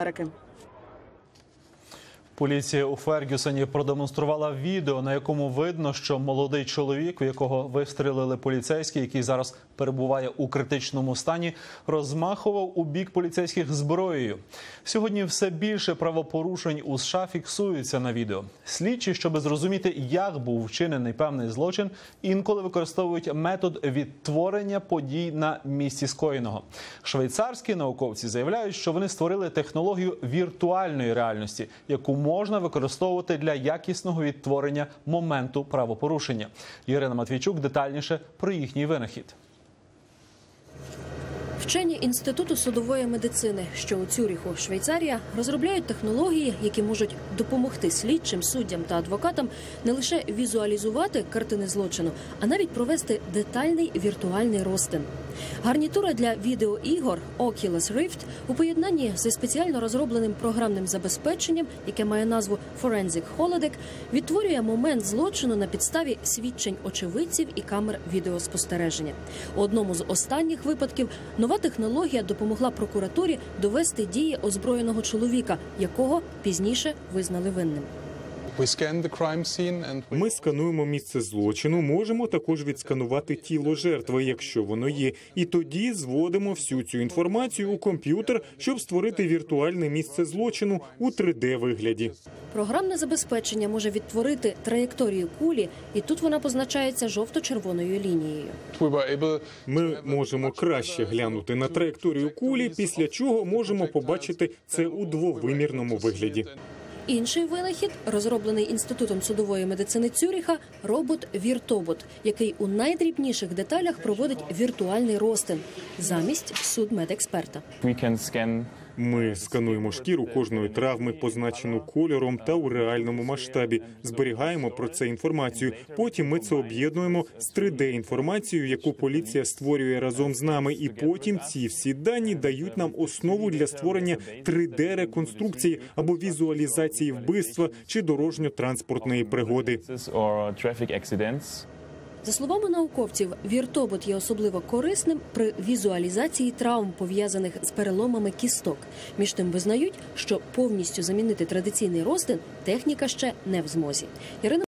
Maracanã Поліція у Фергюсоні продемонструвала відео, на якому видно, що молодий чоловік, в якого вистрелили поліцейські, який зараз перебуває у критичному стані, розмахував у бік поліцейських зброєю. Сьогодні все більше правопорушень у США фіксуються на відео. Слідчі, щоб зрозуміти, як був вчинений певний злочин, інколи використовують метод відтворення подій на місці скоєного. Швейцарські науковці заявляють, що вони створили технологію віртуальної реальності, яку можна використовувати для якісного відтворення моменту правопорушення. Ірина Матвійчук детальніше про їхній винахід. Вчені інституту судової медицини, що у Цюріху, Швейцарія, розробляють технології, які можуть допомогти слідчим, суддям та адвокатам не лише візуалізувати картини злочину, а навіть провести детальний віртуальний розтин. Гарнітура для відеоігор Oculus Rift у поєднанні зі спеціально розробленим програмним забезпеченням, яке має назву Forensic Holodeck, відтворює момент злочину на підставі свідчень очевидців і камер відеоспостереження. У одному з останніх випадків нова технологія допомогла прокуратурі довести дії озброєного чоловіка, якого пізніше визнали винним. We scan the crime scene and we Ми скануємо місце злочину, можемо також відсканувати тіло жертви, якщо воно є, і тоді зводимо всю цю інформацію у комп'ютер, щоб створити віртуальне місце злочину у 3D вигляді. Програмне забезпечення може відтворити траєкторію кулі, і тут вона позначається жовто-червоною лінією. we Ми можемо краще глянути на траєкторію кулі, після чого можемо побачити це у двовимірному вигляді. Інший винахід, розроблений інститутом судової медицини Цюріха, робот Віртобот, який у найдрібніших деталях проводить віртуальний розтин замість судмедексперта. Ми скануємо шкіру кожної травми, позначену кольором та у реальному масштабі. Зберігаємо про це інформацію. Потім ми це об'єднуємо з 3D інформацією, яку поліція створює разом з нами. І потім ці всі дані дають нам основу для створення 3D реконструкції або візуалізації вбивства чи дорожньо-транспортної пригоди. За словами науковців, віртобот є особливо корисним при візуалізації травм, пов'язаних з переломами кісток. Між тим визнають, що повністю замінити традиційний розтин техніка ще не в змозі. Ірина